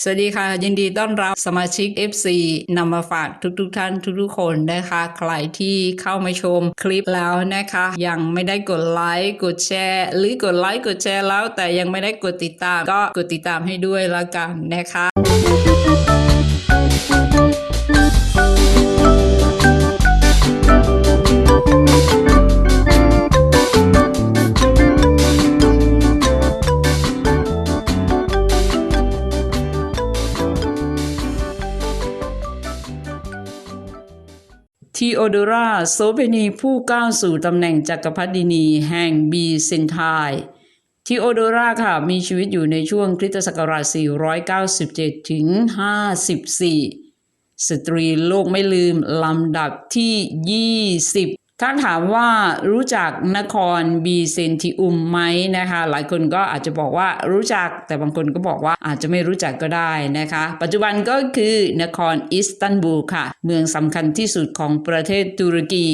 สวัสดีค่ะ ยินดีต้อนรับสมาชิก FC นำมาฝากทุกๆทท่านทุกๆคนนะคะ ใครที่เข้ามาชมคลิปแล้วนะคะ ยังไม่ได้กดไลค์กดแชร์ หรือกดไลค์กดแชร์แล้ว แต่ยังไม่ได้กดติดตามก็กดติดตามให้ด้วยละกันนะคะ ทีโอโดราโซเปนีผู้ก้าวสู่ตำแหน่งจักรพรรดินีแห่งบีเซนไททีโอโดราค่ะมีชีวิตอยู่ในช่วงคริสตศักราช 497 ถึง 54 สตรีโลกไม่ลืมลำดับที่ 20 ถ้าถามว่ารู้จักนครบีเซนติอุมไหมนะคะ หลายคนก็อาจจะบอกว่ารู้จักแต่บางคนก็บอกว่าอาจจะไม่รู้จักก็ได้นะคะ ปัจจุบันก็คือนครอิสตันบูลค่ะ เมืองสำคัญที่สุดของประเทศตุรกี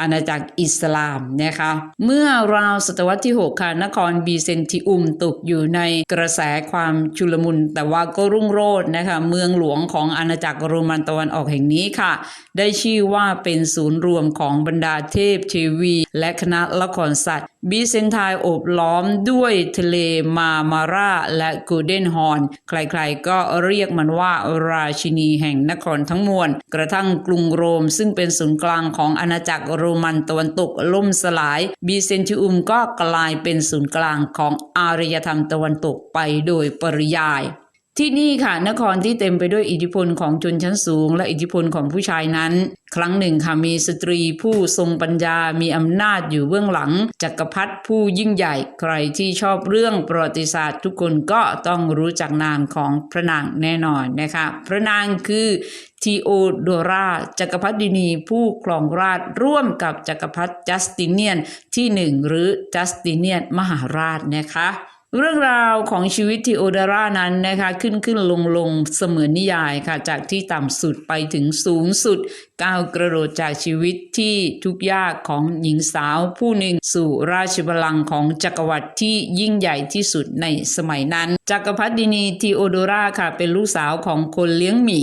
อาณาจักรอิสลามนะคะ เมื่อราวศตวรรษที่ 6 ค่ะ นครบีเซนติอุมตกอยู่ในกระแสความชุลมุน แต่ว่าก็รุ่งโรจน์นะคะเมืองหลวงของอาณาจักรโรมันตะวันออกแห่งนี้ค่ะ ได้ชื่อว่าเป็นศูนย์รวมของบรรดาเทพเทวี และคณะละครสัตว์ บีเซนไทน์โอบล้อมด้วยทะเลมามาราและกูเดนฮอน ใครๆก็เรียกมันว่าราชินีแห่งนครทั้งมวล กระทั่งกรุงโรมซึ่งเป็นศูนย์กลางของอาณาจักรโรมันตะวันตกล่มสลาย บีเซนติอุมก็กลายเป็นศูนย์กลางของอารยธรรมตะวันตกไปโดยปริยาย ที่นี่ค่ะนครที่เต็มไปด้วยอิทธิพลของชนชั้นสูง และอิทธิพลของผู้ชายนั้น ครั้งหนึ่งค่ะมีสตรีผู้ทรงปัญญามีอำนาจอยู่เบื้องหลังจักรพรรดิผู้ยิ่งใหญ่ใครที่ชอบเรื่องประวัติศาสตร์ ทุกคนก็ต้องรู้จักนามของพระนางแน่นอนนะคะพระนางคือทีโอโดราจักรพรรดินีผู้ครองราชร่วมกับจักรพรรดิจัสติเนียนที่หนึ่งหรือจัสติเนียนมหาราชนะคะ เรื่องราวของชีวิตทีโอดารานั้นนะคะขึ้นขึ้นลงลงเสมือนนิยายค่ะ จากที่ต่ำสุดไปถึงสูงสุดก้าวกระโดดจากชีวิตที่ทุกข์ยากของหญิงสาวผู้หนึ่งสู่ราชบัลลังก์ของจักรวรรดิที่ยิ่งใหญ่ที่สุดในสมัยนั้น จักรพรรดินีทีโอโดราค่ะเป็นลูกสาวของคนเลี้ยงหมี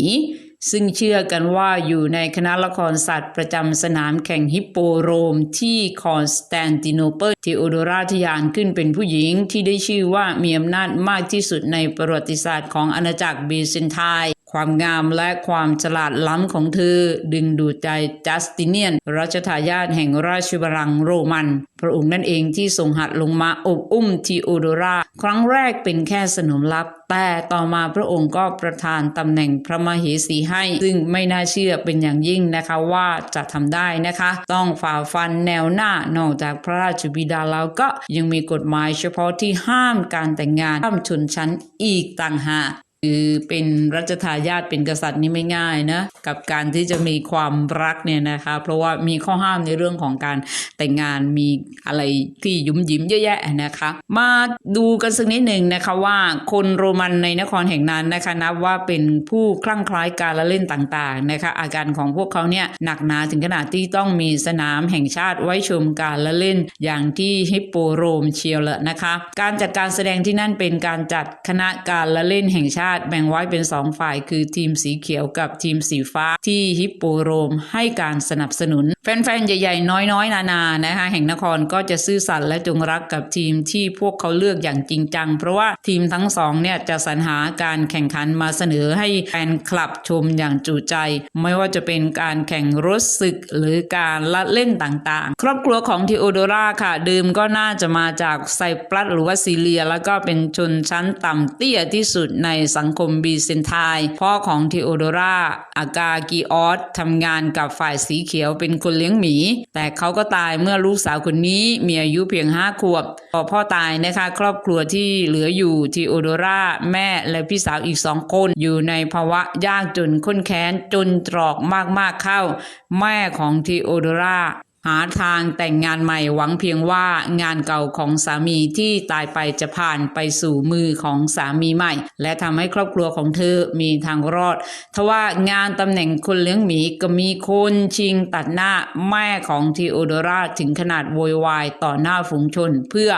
ซึ่งเชื่อกันว่าอยู่ในคณะละครสัตว์ประจำสนามแข่งฮิปโปโรมที่คอนสแตนติโนเปิลทีโอโดราทยานขึ้นเป็นผู้หญิงที่ได้ชื่อว่ามีอำนาจมากที่สุดในประวัติศาสตร์ของอาณาจักรบีเซนไทน์ ความงามและความฉลาดล้ำของเธอ ดึงดูดใจจัสติเนียนรัชทายาทแห่งราชบัลลังก์โรมัน พระองค์นั่นเองที่ทรงหัดลงมาอบอุ้มทีโอโดรา ครั้งแรกเป็นแค่สนมลับ แต่ต่อมาพระองค์ก็ประทานตำแหน่งพระมเหสีให้ ซึ่งไม่น่าเชื่อเป็นอย่างยิ่งนะคะว่าจะทำได้นะคะ ต้องฝ่าฟันแนวหน้านอกจากพระราชบิดาแล้วก็ยังมีกฎหมายเฉพาะที่ห้ามการแต่งงานห้ามชนชั้นอีกต่างหาก คือเป็นรัชทายาทเป็นกษัตริย์นี่ไม่ง่ายนะกับการที่จะมีความรักเนี่ยนะคะเพราะว่ามีข้อห้ามในเรื่องของการแต่งงานมีอะไรที่ยุ่มยิ้มเยอะแยะนะคะ มาดูกันสักนิดหนึ่งนะคะว่าคนโรมันในนครแห่งนั้นนะคะนับว่าเป็นผู้คลั่งคล้ายการละเล่นต่างๆนะคะอาการของพวกเขาเนี่ยหนักหนาถึงขนาดที่ต้องมีสนามแห่งชาติไว้ชมการละเล่นอย่างที่ฮิปโปโรมเชียวละนะคะ การจัดการแสดงที่นั่นเป็นการจัดคณะการละเล่นแห่งชาติแบ่งไว้เป็นสองฝ่าย คือทีมสีเขียวกับทีมสีฟ้าที่ฮิปโปโรมให้การสนับสนุน แฟนๆ ใหญ่ๆ น้อยๆ นานานะคะแห่งนครก็จะซื่อสัตย์และจงรักกับทีมที่พวกเขาเลือกอย่างจริงจัง เพราะว่าทีมทั้งสองเนี่ยจะสรรหาการแข่งขันมาเสนอให้แฟนคลับชมอย่างจุใจ ไม่ว่าจะเป็นการแข่งรถศึกหรือการละเล่นต่างๆ ครอบครัวของทีโอโดราค่ะเดิมก็น่าจะมาจากไซปรัสหรือว่าซีเรีย แล้วก็เป็นชนชั้นต่ำเตี้ยที่สุดในสัังคมบีเซนไทน์พ่อของทีโอโดราอากากิออสทำงานกับฝ่ายสีเขียวเป็นคนเลี้ยงหมี แต่เขาก็ตายเมื่อลูกสาวคนนี้มีอายุเพียงห้าขวบพอพ่อตายนะคะครอบครัวที่เหลืออยู่ทีโอโดราแม่และพี่สาวอีกสองคนอยู่ในภาวะยากจนข้นแค้นจนตรอกมากๆเข้า แม่ของทีโอโดรา หาทางแต่งงานใหม่หวังเพียงว่างานเก่าของสามีที่ตายไปจะผ่านไปสู่มือของสามีใหม่ และทำให้ครอบครัวของเธอมีทางรอดทว่างานตำแหน่งคนเลี้ยงหมีก็มีคนชิงตัดหน้าแม่ของทีโอโดราถึงขนาดโวยวายต่อหน้าฝูงชนเพื่อ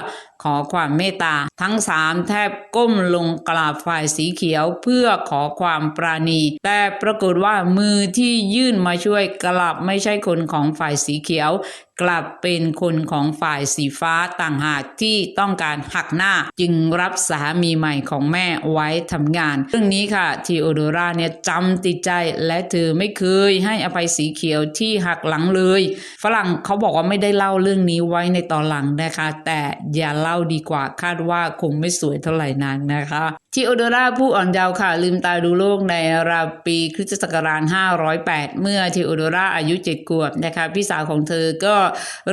ขอความเมตตา ทั้งสามแทบก้มลงกราบฝ่ายสีเขียวเพื่อขอความปราณี แต่ปรากฏว่ามือที่ยื่นมาช่วยกลับไม่ใช่คนของฝ่ายสีเขียวกลับเป็นคนของฝ่ายสีฟ้าต่างหากที่ต้องการหักหน้าจึงรับสามีใหม่ของแม่ไว้ทำงาน เรื่องนี้ค่ะทีโอโดราเนี่ยจำติดใจและเธอไม่เคยให้อภัยสีเขียวที่หักหลังเลย ฝรั่งเขาบอกว่าไม่ได้เล่าเรื่องนี้ไว้ในตอนหลังนะคะ แต่อย่าเล่าดีกว่าคาดว่าคงไม่สวยเท่าไหร่นานนะคะ ทีโอโดราผู้อ่อนเยาว์ค่ะ ลืมตาดูโลกในราวปีคริสตศักราช 508 เมื่อทีโอโดราอายุ 7 ขวบนะคะพี่สาวของเธอก็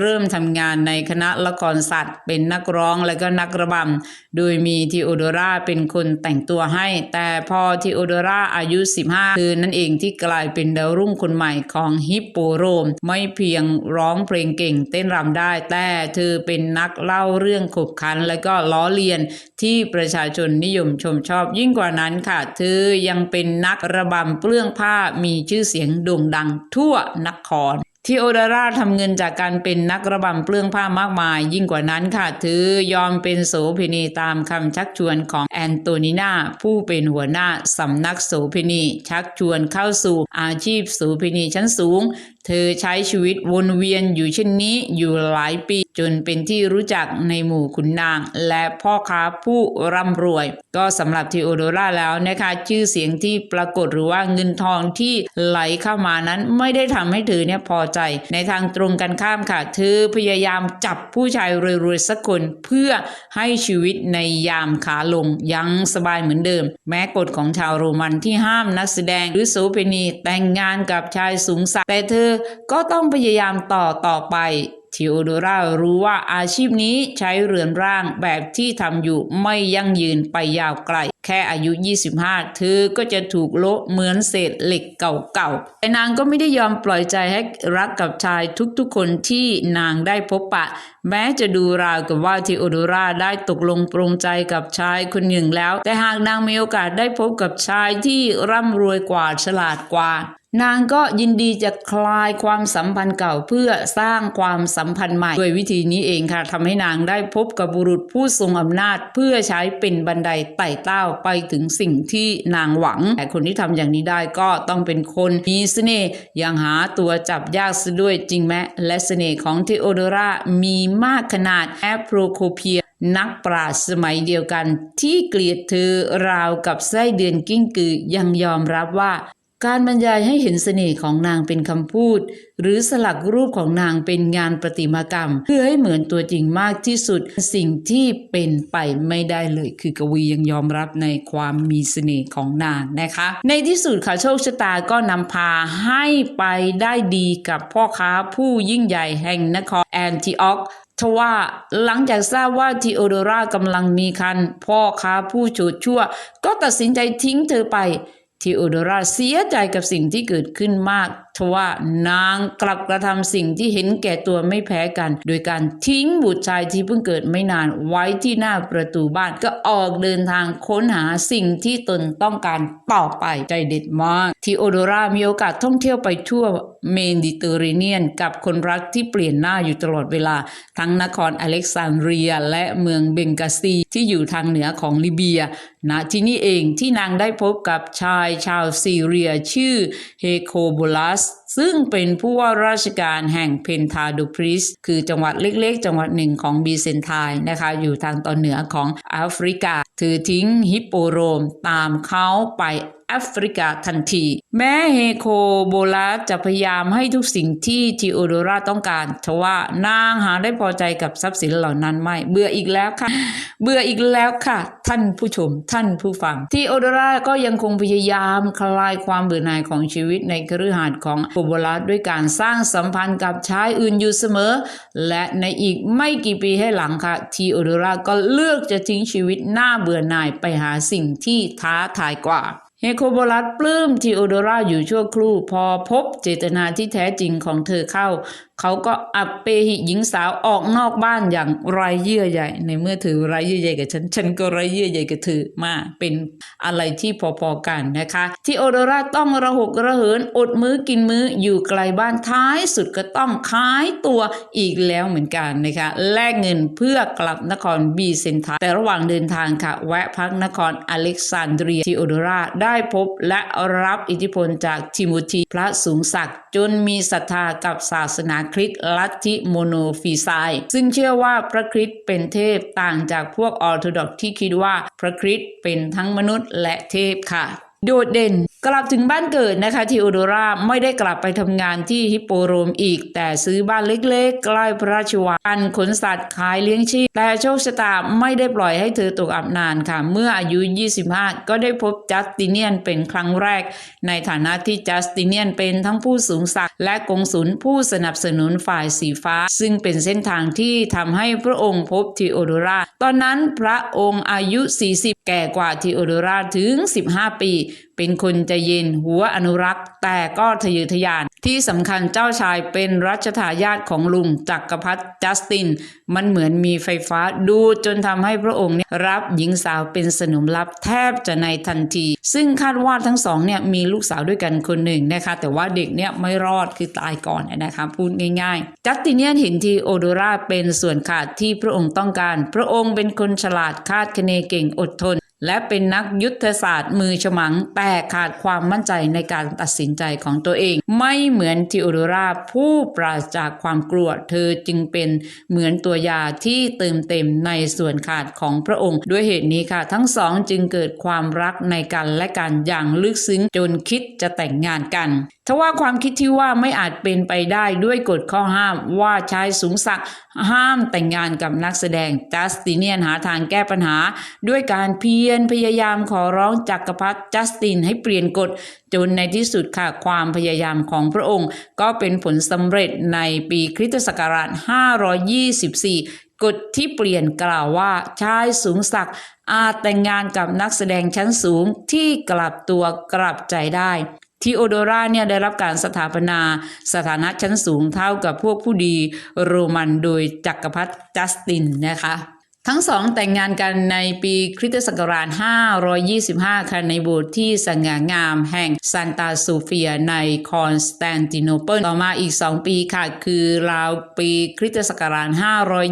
เริ่มทำงานในคณะละครสัตว์ เป็นนักร้องและก็นักระบำ โดยมีทีโอโดราเป็นคนแต่งตัวให้ แต่พอทีโอโดราอายุ 15 คือนั่นเองที่กลายเป็นดาวรุ่งคนใหม่ของฮิปโปโรม ไม่เพียงร้องเพลงเก่งเต้นรำได้ แต่เธอเป็นนักเล่าเรื่องขบขัน และก็ล้อเลียนที่ประชาชนนิยมชมชอบยิ่งกว่านั้นค่ะ เธอยังเป็นนักระบำเปลื้องผ้ามีชื่อเสียงโด่งดังทั่วนครที่โอดาราทำเงินจากการเป็นนักระบำเปลื้องผ้ามากมาย ยิ่งกว่านั้นค่ะเธอยอมเป็นโสเภณีตามคำชักชวนของแอนโตนินาผู้เป็นหัวหน้าสำนักโสเภณีชักชวนเข้าสู่อาชีพโสเภณีชั้นสูงเธอใช้ชีวิตวนเวียนอยู่เช่นนี้อยู่หลายปี จนเป็นที่รู้จักในหมู่ขุนนาง และพ่อค้าผู้ร่ำรวย ก็สำหรับทีโอโดราแล้วนะคะ ชื่อเสียงที่ปรากฏหรือว่าเงินทองที่ไหลเข้ามานั้นไม่ได้ทำให้เธอเนี่ยพอใจ ในทางตรงกันข้ามค่ะ เธอพยายามจับผู้ชายรวยๆสักคนเพื่อให้ชีวิตในยามขาลงยังสบายเหมือนเดิม แม้กฎของชาวโรมันที่ห้ามนักแสดงหรือโสเภณีแต่งงานกับชายสูงสักแต่เธอก็ต้องพยายามต่อต่อไปทีโอโดรารู้ว่าอาชีพนี้ใช้เรือนร่างแบบที่ทำอยู่ไม่ยั่งยืนไปยาวไกล แค่อายุ 25 เธอก็จะถูกโละเหมือนเศษเหล็กเก่าๆแต่นางก็ไม่ได้ยอมปล่อยใจให้รักกับชายทุกๆคนที่นางได้พบปะแม้จะดูราวกับว่าทีโอโดราได้ตกลงปรงใจกับชายคนหนึ่งแล้ว แต่หากนางมีโอกาสได้พบกับชายที่ร่ำรวยกว่าฉลาดกว่า นางก็ยินดีจะคลายความสัมพันธ์เก่าเพื่อสร้างความสัมพันธ์ใหม่ด้วยวิธีนี้เองค่ะทำให้นางได้พบกับบุรุษผู้ทรงอำนาจ เพื่อใช้เป็นบันไดไต่เต้าไปถึงสิ่งที่นางหวัง แต่คนที่ทำอย่างนี้ได้ก็ต้องเป็นคนมีเสน่ห์ยังหาตัวจับยากซะด้วยจริงไหมและเสน่ห์ของเทโอโดรามีมากขนาดแอปโรโคเพียนักปราชญ์สมัยเดียวกัน ที่เกลียดเธอราวกับไส้เดือนกิ้งกือยังยอมรับว่า การบรรยายให้เห็นเสน่ห์ของนางเป็นคำพูด หรือสลักรูปของนางเป็นงานประติมากรรม เพื่อให้เหมือนตัวจริงมากที่สุด สิ่งที่เป็นไปไม่ได้เลย คือกวียังยอมรับในความมีเสน่ห์ของนางนะคะ ในที่สุดค่ะโชคชะตาก็นำพาให้ไปได้ดีกับพ่อค้าผู้ยิ่งใหญ่แห่งนครแอนติออกทว่าหลังจากทราบว่าทีโอโดรากำลังมีคันพ่อค้าผู้โฉดชั่ว ก็ตัดสินใจทิ้งเธอไป ทีโอโดราเสียใจกับสิ่งที่เกิดขึ้นมากทว่านางกลับกระทำสิ่งที่เห็นแก่ตัวไม่แพ้กัน โดยการทิ้งบุตรชายที่เพิ่งเกิดไม่นานไว้ที่หน้าประตูบ้านก็ออกเดินทางค้นหาสิ่งที่ตนต้องการต่อไปใจเด็ดมากทีโอโดรามีโอกาสท่องเที่ยวไปทั่วเมดิเตอร์เรเนียน กับคนรักที่เปลี่ยนหน้าอยู่ตลอดเวลา ทั้งนครอเล็กซานเดรียและเมืองเบงกาซีที่อยู่ทางเหนือของลิเบียณที่นี่เองที่นางได้พบกับชายชาวซีเรียชื่อเฮโคโบลัสซึ่งเป็นผู้ว่าราชการแห่งเพนทาดูพริส คือจังหวัดเล็กๆ จังหวัดหนึ่งของบีเซนไทน์นะคะ อยู่ทางตอนเหนือของแอฟริกา ถือทิ้งฮิปโปโรมตามเขาไป แอฟริกาทันที แม้เฮโคโบลัสจะพยายามให้ทุกสิ่งที่ทีโอโดราต้องการทว่านางหาได้พอใจกับทรัพย์สินเหล่านั้นไม่ เบื่ออีกแล้วค่ะ เบื่ออีกแล้วค่ะ ท่านผู้ชม ท่านผู้ฟัง ทีโอโดราก็ยังคงพยายามคลายความเบื่อหน่ายของชีวิตในคฤหาสน์ของโคโบลัสด้วยการสร้างสัมพันธ์กับชายอื่นอยู่เสมอ และในอีกไม่กี่ปีให้หลังค่ะ ทีโอโดราก็เลือกจะทิ้งชีวิตหน้าเบื่อหน่ายไปหาสิ่งที่ท้าทายกว่า เฮโคโบลัสปลื้มทีโอโดราอยู่ชั่วครู่ พอพบเจตนาที่แท้จริงของเธอเข้า เขาก็อัปเปหิหญิงสาวออกนอกบ้านอย่างไรเยื่อใยในเมื่อเธอไรเยื่อใยกับฉัน ฉันก็ไรเยื่อใยกับเธอมาเป็นอะไรที่พอๆกันนะคะ ที่โอโดราต้องระหกระเหินอดมื้อกินมื้ออยู่ไกลบ้านท้ายสุดก็ต้องขายตัวอีกแล้วเหมือนกันนะคะแลกเงินเพื่อกลับนครบีเซนทาแต่ระหว่างเดินทางค่ะ แวะพักนครอเล็กซานเดรียที่โอโดราได้พบและรับอิทธิพลจากทิโมธีพระสูงศักดิ์จนมีศรัทธากับศาสนาคริสต์ลัทธิโมโนฟีไซด์ซึ่งเชื่อว่าพระคริสต์เป็นเทพต่างจากพวกออร์โธดอกที่คิดว่าพระคริสต์เป็นทั้งมนุษย์และเทพค่ะ โดดเด่นกลับถึงบ้านเกิดนะคะที่โอโดราไม่ได้กลับไปทำงานที่ฮิปโปโรมอีก แต่ซื้อบ้านเล็กๆ ใกล้พระราชวังอันขนสัตว์ขายเลี้ยงชีพ แต่โชคชะตาไม่ได้ปล่อยให้เธอตกอับนานค่ะ เมื่ออายุ 25 ก็ได้พบจัสติเนียนเป็นครั้งแรก ในฐานะที่จัสติเนียนเป็นทั้งผู้สูงศักดิ์และกงสุลผู้สนับสนุนฝ่ายสีฟ้า ซึ่งเป็นเส้นทางที่ทำให้พระองค์พบทีโอโดรา ตอนนั้นพระองค์อายุ 40 แก่กว่าทีโอโดราถึง 15 ปีเป็นคนใจเย็นหัวอนุรักษ์ แต่ก็ทะเยอทะยาน ที่สำคัญเจ้าชายเป็นรัชทายาทของลุงจักรพรรดิจัสติน มันเหมือนมีไฟฟ้าดูจนทำให้พระองค์รับหญิงสาวเป็นสนมลับแทบจะในทันที ซึ่งคาดว่าทั้งสองเนี่ยมีลูกสาวด้วยกันคนหนึ่งนะคะแต่ว่าเด็กเนี่ยไม่รอดคือตายก่อนนะคะพูดง่ายๆ จัสตินเนียนเห็นทีโอโดราเป็นส่วนขาดที่พระองค์ต้องการ พระองค์เป็นคนฉลาดคาดคะเนเก่งอดทน และเป็นนักยุทธศาสตร์มือฉมัง แต่ขาดความมั่นใจในการตัดสินใจของตัวเอง ไม่เหมือนทิโอโดราผู้ปราศจากความกลัว เธอจึงเป็นเหมือนตัวยาที่เติมเต็มในส่วนขาดของพระองค์ ด้วยเหตุนี้ค่ะ ทั้งสองจึงเกิดความรักในกันและกันอย่างลึกซึ้งจนคิดจะแต่งงานกันทว่าความคิดที่ว่าไม่อาจเป็นไปได้ด้วยกฎข้อห้ามว่าชายสูงศักดิ์ห้ามแต่งงานกับนักแสดงจัสติเนียนหาทางแก้ปัญหาด้วยการเพียรพยายามขอร้องจักรพรรดิจัสตินให้เปลี่ยนกฎจนในที่สุดค่ะความพยายามของพระองค์ ก็เป็นผลสำเร็จในปีคริสตศักราช 524กฎที่เปลี่ยนกล่าวว่าชายสูงศักดิ์อาจแต่งงานกับนักแสดงชั้นสูงที่กลับตัวกลับใจได้ทีโอโดราเนี่ยได้รับการสถาปนาสถานะชั้นสูงเท่ากับพวกผู้ดีโรมันโดยจักรพรรดิจัสตินนะคะ ทั้งสองแต่งงานกันในปีคริสตศักราช 525 ค่ะในโบสถ์ที่สง่างามแห่งซานตาโซเฟียในคอนสแตนติโนเปิลต่อมาอีก 2 ปีค่ะ คือราวปีคริสตศักราช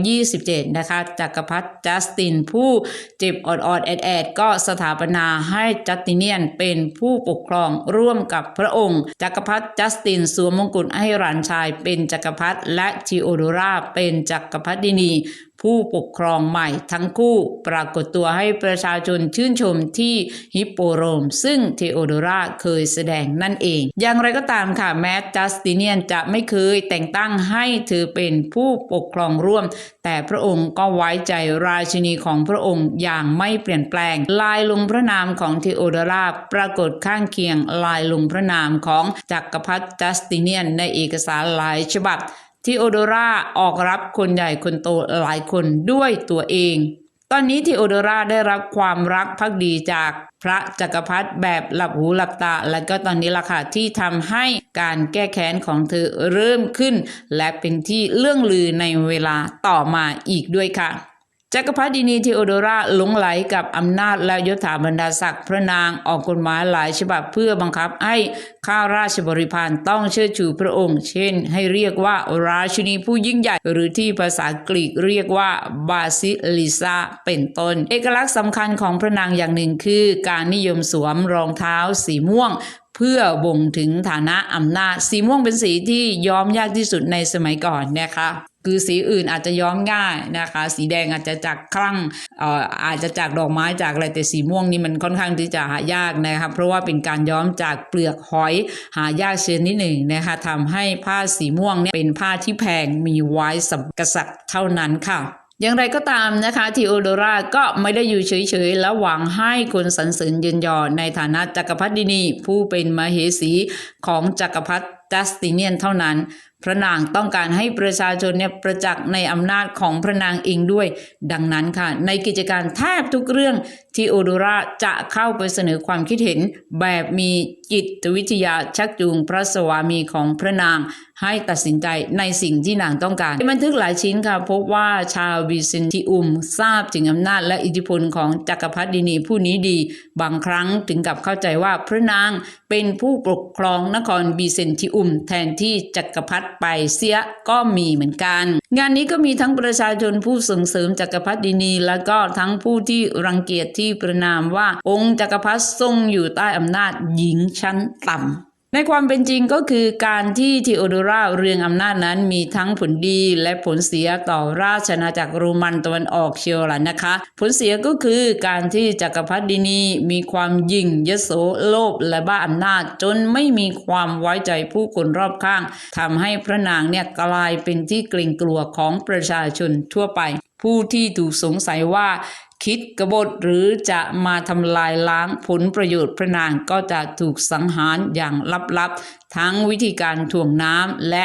527 นะคะจักรพรรดิจัสตินผู้เจ็บอดอดๆแอดก็สถาปนาให้จัสติเนียนเป็นผู้ปกครองร่วมกับพระองค์ จักรพรรดิจัสตินสวมมงกุฎให้หลานชายเป็นจักรพรรดิและทีโอโดราเป็นจักรพรรดินี ผู้ปกครองใหม่ทั้งคู่ปรากฏตัวให้ประชาชนชื่นชมที่ฮิปโปโรม ซึ่งเทโอโดราเคยแสดงนั่นเอง อย่างไรก็ตามค่ะแม้จัสติเนียนจะไม่เคยแต่งตั้งให้เธอเป็นผู้ปกครองร่วม แต่พระองค์ก็ไว้ใจราชินีของพระองค์อย่างไม่เปลี่ยนแปลง ลายลงพระนามของเทโอโดราปรากฏข้างเคียงลายลงพระนามของจักรพรรดิจัสติเนียนในเอกสารหลายฉบับ ที่โอโดราออกรับคนใหญ่คนโตหลายคนด้วยตัวเอง ตอนนี้ที่โอโดราได้รับความรักภักดีจากพระจักรพรรดิแบบหลับหูหลับตา และก็ตอนนี้ล่ะค่ะที่ทำให้การแก้แค้นของเธอเริ่มขึ้น และเป็นที่เรื่องลือในเวลาต่อมาอีกด้วยค่ะ จักรพรรดินีทีโอโดราหลงไหลกับอำนาจและยศถาบรรดาศักดิ์พระนางออกกฎหมายหลายฉบับเพื่อบังคับให้ข้าราชบริพารต้องเชิดชูพระองค์ เช่น ให้เรียกว่าราชินีผู้ยิ่งใหญ่ หรือที่ภาษากรีกเรียกว่าบาซิลิซาเป็นต้น เอกลักษณ์สำคัญของพระนางอย่างหนึ่งคือ การนิยมสวมรองเท้าสีม่วงเพื่อบ่งถึงฐานะอำนาจ สีม่วงเป็นสีที่ย้อมยากที่สุดในสมัยก่อนนะคะ คือสีอื่นอาจจะย้อมง่ายนะคะ สีแดงอาจจะจากคลั่งเอ่ออาจจะจากดอกไม้จากอะไรแต่สีม่วงนี่มันค่อนข้างที่จะหายากนะครับเพราะว่าเป็นการย้อมจากเปลือกหอยหายากเชนนิดหนึ่งนะคะทำให้ผ้าสีม่วงเนี่ยเป็นผ้าที่แพงมีไว้สำหรับกษัตริย์เท่านั้นค่ะอย่างไรก็ตามนะคะทีโอโดราก็ไม่ได้อยู่เฉยๆ และหวังให้คนสรรเสริญเยินยอในฐานะจักรพรรดินีผู้เป็นมเหสีของจักรพรรดิจัสติเนียนเท่านั้น พระนางต้องการให้ประชาชนเนี่ยประจักษ์ในอำนาจของพระนางเองด้วย ดังนั้นค่ะ ในกิจการแทบทุกเรื่องที่โอโดราจะเข้าไปเสนอความคิดเห็น แบบมีจิตวิทยาชักจูงพระสวามีของพระนาง ให้ตัดสินใจในสิ่งที่นางต้องการบันทึกหลายชิ้นค่ะพบว่าชาวบิซินติอุม ทราบถึงอำนาจและอิทธิพลของจักรพรรดินีผู้นี้ดี บางครั้งถึงกับเข้าใจว่าพระนางเป็นผู้ปกครองนครบิเซนติอุม แทนที่จักรพรรดิไปเสียก็มีเหมือนกัน งานนี้ก็มีทั้งประชาชนผู้ส่งเสริมจักรพรรดินีและก็ทั้งผู้ที่รังเกียจที่ประนามว่าองค์จักรพรรดิทรงอยู่ใต้อำนาจหญิงชั้นต่ำ ในความเป็นจริงก็คือการที่ทีโอโดราเรืองอำนาจนั้นมีทั้งผลดีและผลเสียต่อราชอาณาจักรโรมันตะวันออกเชียวล่ะนะคะ ผลเสียก็คือการที่จักรพรรดินีมีความยิ่งยโสโลภและบ้าอำนาจจนไม่มีความไว้ใจผู้คนรอบข้างทำให้พระนางเนี่ยกลายเป็นที่เกรงกลัวของประชาชนทั่วไป ผู้ที่ถูกสงสัยว่า คิดกบฏหรือจะมาทำลายล้างผลประโยชน์พระนางก็จะถูกสังหารอย่างลับๆ ทั้งวิธีการถ่วงน้ำและ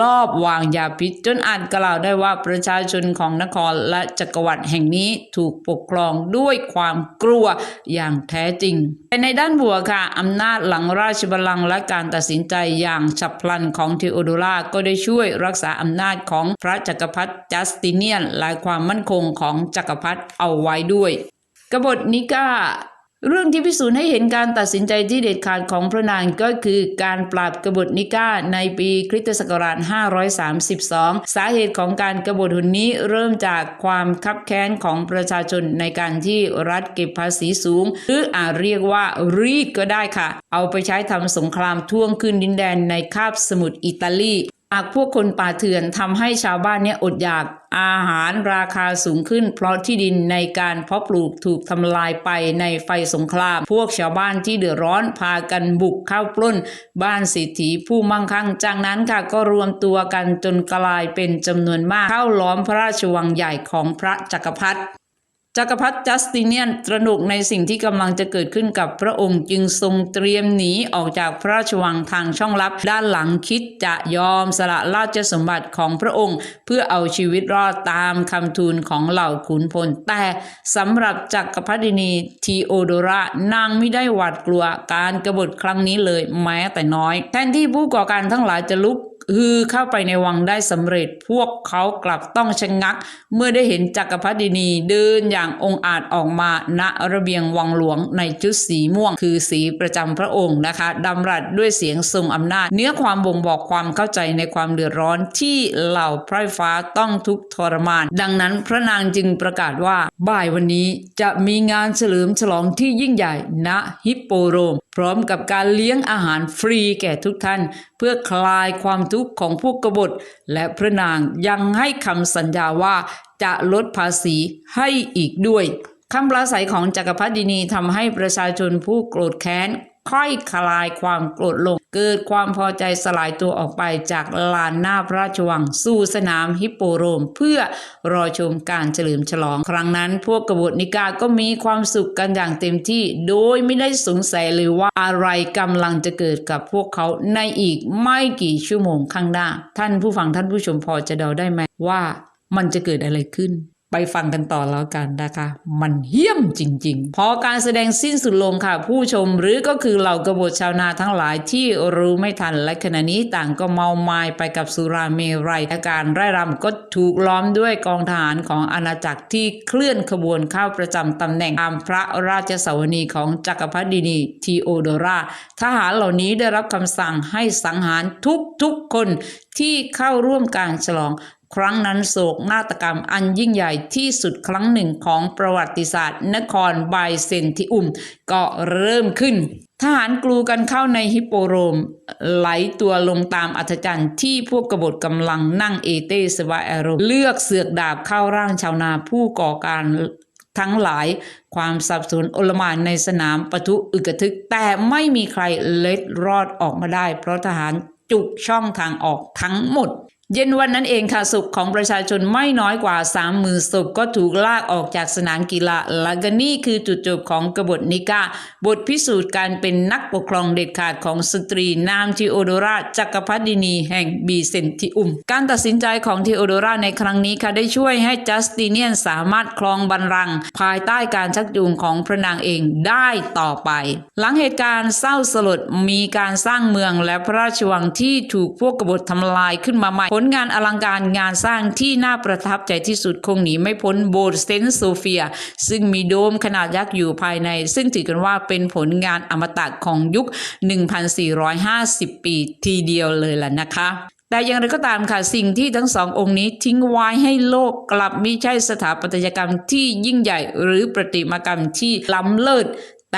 ลอบวางยาพิษจนอาจกล่าวได้ว่าประชาชนของนครและจักรวรรดิแห่งนี้ถูกปกครองด้วยความกลัวอย่างแท้จริงแต่ในด้านบวกค่ะอำนาจหลังราชบัลลังก์และการตัดสินใจอย่างฉับพลันของเทโอโดราก็ได้ช่วยรักษาอำนาจของพระจักรพรรดิจัสติเนียนและความมั่นคงของจักรพรรดิเอาไว้ด้วย กบฏนิก้า เรื่องที่พิสูจน์ให้เห็นการตัดสินใจที่เด็ดขาดของพระนางก็คือการปราบกบฏนิก้าในปีคริสตศักราช 532 สาเหตุของการกบฏหนนี้เริ่มจากความคับแค้นของประชาชนในการที่รัฐเก็บภาษีสูง หรืออาจเรียกว่ารีดก็ได้ค่ะ เอาไปใช้ทำสงครามท่วงขึ้นดินแดนในคาบสมุทรอิตาลีากพวกคนป่าเถื่อนทำให้ชาวบ้านเนี่ยอดอยากอาหารราคาสูงขึ้น เพราะที่ดินในการเพาะปลูกถูกทำลายไปในไฟสงคราม พวกชาวบ้านที่เดือดร้อนพากันบุกเข้าปล้น บ้านเศรษฐีผู้มั่งคั่งจากนั้นค่ะก็รวมตัวกันจนกลายเป็นจำนวนมากเข้าล้อมพระราชวังใหญ่ของพระจักรพรรดิ จักรพรรดิจัสติเนียนตระหนกในสิ่งที่กำลังจะเกิดขึ้นกับพระองค์จึงทรงเตรียมหนีออกจากพระราชวังทางช่องลับ ด้านหลังคิดจะยอมสละราชสมบัติของพระองค์ เพื่อเอาชีวิตรอดตามคำทูลของเหล่าขุนพล แต่สำหรับจักรพรรดินีทีโอโดรานางไม่ได้หวาดกลัวการกบฏครั้งนี้เลยแม้แต่น้อย แทนที่ผู้ก่อการทั้งหลายจะลุก ฮือเข้าไปในวังได้สำเร็จ พวกเขากลับต้องชะงัก เมื่อได้เห็นจักรพรรดินีเดินอย่างองอาจออกมาณระเบียงวังหลวงในชุดสีม่วง คือสีประจำพระองค์นะคะดำรัสด้วยเสียงทรงอำนาจ เนื้อความบ่งบอกความเข้าใจในความเดือดร้อนที่เหล่าพร่ฟ้าต้องทุกข์ทรมาน ดังนั้นพระนางจึงประกาศว่าบ่ายวันนี้จะมีงานเฉลิมฉลองที่ยิ่งใหญ่ณฮิปโปโรม พร้อมกับการเลี้ยงอาหารฟรีแก่ทุกท่านเพื่อคลายความทุกข์ของผู้กบฏ และพระนางยังให้คำสัญญาว่าจะลดภาษีให้อีกด้วยคำปราศัยของจักรพรรดินีทำให้ประชาชนผู้โกรธแค้น ค่อยคลายความโกรธลง เกิดความพอใจสลายตัวออกไปจากลานหน้าพระราชวัง สู่สนามฮิปโปโรม เพื่อรอชมการเฉลิมฉลอง ครั้งนั้นพวกกบฏนิกาก็มีความสุขกันอย่างเต็มที่ โดยไม่ได้สงสัยเลยว่าอะไรกำลังจะเกิดกับพวกเขาในอีกไม่กี่ชั่วโมงข้างหน้า ท่านผู้ฟังท่านผู้ชมพอจะเดาได้ไหมว่ามันจะเกิดอะไรขึ้น ไปฟังกันต่อแล้วกันนะคะ มันเหี้ยมจริง ๆ พอการแสดงสิ้นสุดลงค่ะ ผู้ชมหรือก็คือเหล่ากบฏชาวนาทั้งหลายที่รู้ไม่ทันและขณะนี้ต่างก็เมามายไปกับสุราเมรัยและการไร่รำก็ถูกล้อมด้วยกองทหารของอาณาจักรที่เคลื่อนขบวนเข้าประจำตำแหน่งตามพระราชสวนีของจักรพรรดินีทีโอโดราทหารเหล่านี้ได้รับคำสั่งให้สังหารทุกๆคนที่เข้าร่วมการฉลอง ครั้งนั้นโศกนาฏกรรมอันยิ่งใหญ่ที่สุดครั้งหนึ่งของประวัติศาสตร์ นครไบเซนติอุม ก็เริ่มขึ้น ทหารกลูกันเข้าในฮิปโปโรม ไหลตัวลงตามอัธจันทร์ที่พวกกบฏกำลังนั่งเอเตสวาแอโรเลือกเสือกดาบเข้าร่างชาวนาผู้ก่อการทั้งหลายความสับสนโอลมานในสนามปะทุอึกระทึก แต่ไม่มีใครเล็ดรอดออกมาได้ เพราะทหารจุกช่องทางออกทั้งหมด เย็นวันนั้นเองค่ะศพของประชาชนไม่น้อยกว่า30,000ศพก็ถูกลากออกจากสนามกีฬาและก็นี่คือจุดจบของกบฏนิกาบทพิสูจน์การเป็นนักปกครองเด็ดขาดของสตรีนามทีโอโดราจักรพรรดินีแห่งบีเซนติอุม การตัดสินใจของทีโอโดราในครั้งนี้ค่ะได้ช่วยให้จัสติเนียนสามารถครองบัลลังก์ภายใต้การชักจูงของพระนางเองได้ต่อไป หลังเหตุการณ์เศร้าสลดมีการสร้างเมืองและพระราชวังที่ถูกพวกกบฏทำลายขึ้นมาใหม่ลงานอลังการงานสร้างที่น่าประทับใจที่สุดคงหนีไม่พ้นโบสถ์เซนต์โซเฟีย ซึ่งมีโดมขนาดยักษ์อยู่ภายใน ซึ่งถือกันว่าเป็นผลงานอมตะของยุค 1,450 ปีทีเดียวเลยล่ะนะคะแต่อย่างไรก็ตามค่ะสิ่งที่ทั้งสององค์นี้ทิ้งไว้ให้โลกกลับม่ใช่สถาปัตยกรรมที่ยิ่งใหญ่หรือประติมากรรมที่ล้ำเลิศ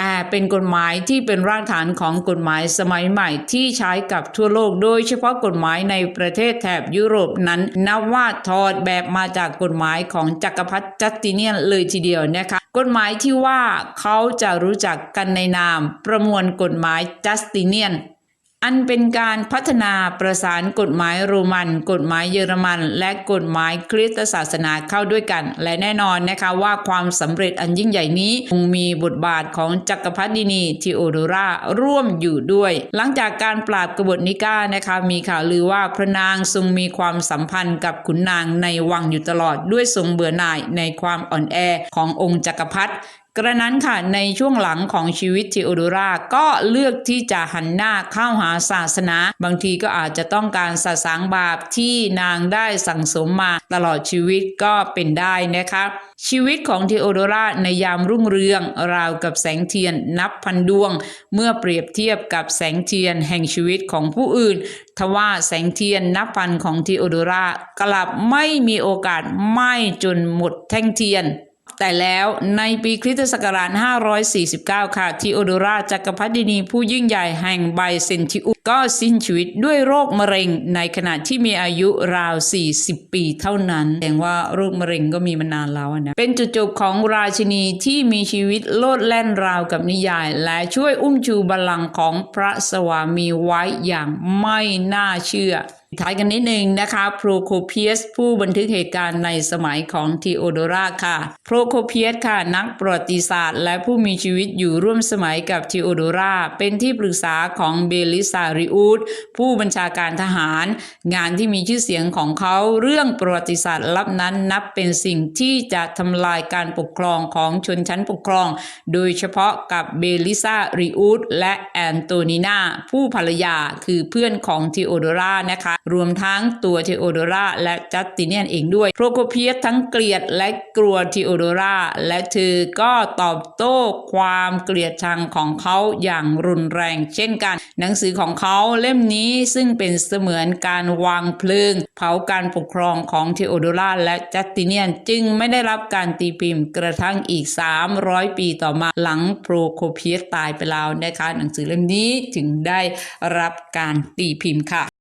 แต่เป็นกฎหมายที่เป็นรากฐานของกฎหมายสมัยใหม่ที่ใช้กับทั่วโลก โดยเฉพาะกฎหมายในประเทศแถบยุโรปนั้นนับว่าถอดแบบมาจากกฎหมายของจักรพรรดิจัสติเนียนเลยทีเดียวนะคะ กฎหมายที่ว่าเขาจะรู้จักกันในนาม ประมวลกฎหมายจัสติเนียน อันเป็นการพัฒนาประสานกฎหมายโรมัน กฎหมายเยอรมัน และกฎหมายคริสตศาสนาเข้าด้วยกัน และแน่นอนนะคะว่าความสำเร็จอันยิ่งใหญ่นี้คงมีบทบาทของจักรพรรดินีทีโอโดราร่วมอยู่ด้วย หลังจากการปราบกบฏนิก้านะคะมีข่าวลือว่าพระนางทรงมีความสัมพันธ์กับขุนนางในวังอยู่ตลอดด้วยทรงเบื่อหน่ายในความอ่อนแอขององค์จักรพรรดิกระนั้นค่ะในช่วงหลังของชีวิตทีโอโดราก็เลือกที่จะหันหน้าเข้าหาศาสนา บางทีก็อาจจะต้องการสะสางบาปที่นางได้สั่งสมมาตลอดชีวิตก็เป็นได้นะคะชีวิตของทีโอโดราในยามรุ่งเรืองราวกับแสงเทียนนับพันดวง เมื่อเปรียบเทียบกับแสงเทียนแห่งชีวิตของผู้อื่น ทว่าแสงเทียนนับพันของทีโอโดรากลับไม่มีโอกาสไหม้จนหมดแท่งเทียน แต่แล้วในปีคริสตศักราช 549 ค่ะทีโอโดราจักรพรรดินีผู้ยิ่งใหญ่แห่งไบเซนติอุก็สิ้นชีวิตด้วยโรคมะเร็งในขณะที่มีอายุราว 40 ปีเท่านั้นแสดงว่าโรคมะเร็งก็มีมานานแล้วนะ เป็นจุดจบของราชินีที่มีชีวิตโลดแล่นราวกับนิยาย และช่วยอุ้มชูบัลลังก์ของพระสวามีไว้อย่างไม่น่าเชื่อ ท้ายกันนิดนึงนะคะโปรโคเพียสผู้บันทึกเหตุการณ์ในสมัยของทีโอโดราค่ะโปรโคเพียสค่ะนักประวัติศาสตร์ และผู้มีชีวิตอยู่ร่วมสมัยกับทีโอโดราเป็นที่ปรึกษาของเบลิซาริอุสผู้บัญชาการทหาร งานที่มีชื่อเสียงของเขาเรื่องประวัติศาสตร์ลับนั้นนับเป็นสิ่งที่จะทำลายการปกครองของชนชั้นปกครอง โดยเฉพาะกับเบลิซาริอุสและแอนโตนีนาผู้ภรรยาคือเพื่อนของทีโอโดรานะคะรวมทั้งตัวเทโอโดราและจัสติเนียนเองด้วยโปรโคเพียสทั้งเกลียดและกลัวเทโอโดราและเธอก็ตอบโต้ความเกลียดชังของเขาอย่างรุนแรงเช่นกัน หนังสือของเขาเล่มนี้ซึ่งเป็นเสมือนการวางเพลิง เผาการปกครองของเทโอโดราและจัสติเนียนจึงไม่ได้รับการตีพิมพ์กระทั่งอีก 300 ปีต่อมาหลังโปรโคเพียสตายไปแล้วนะคะ หนังสือเล่มนี้ถึงได้รับการตีพิมพ์ค่ะ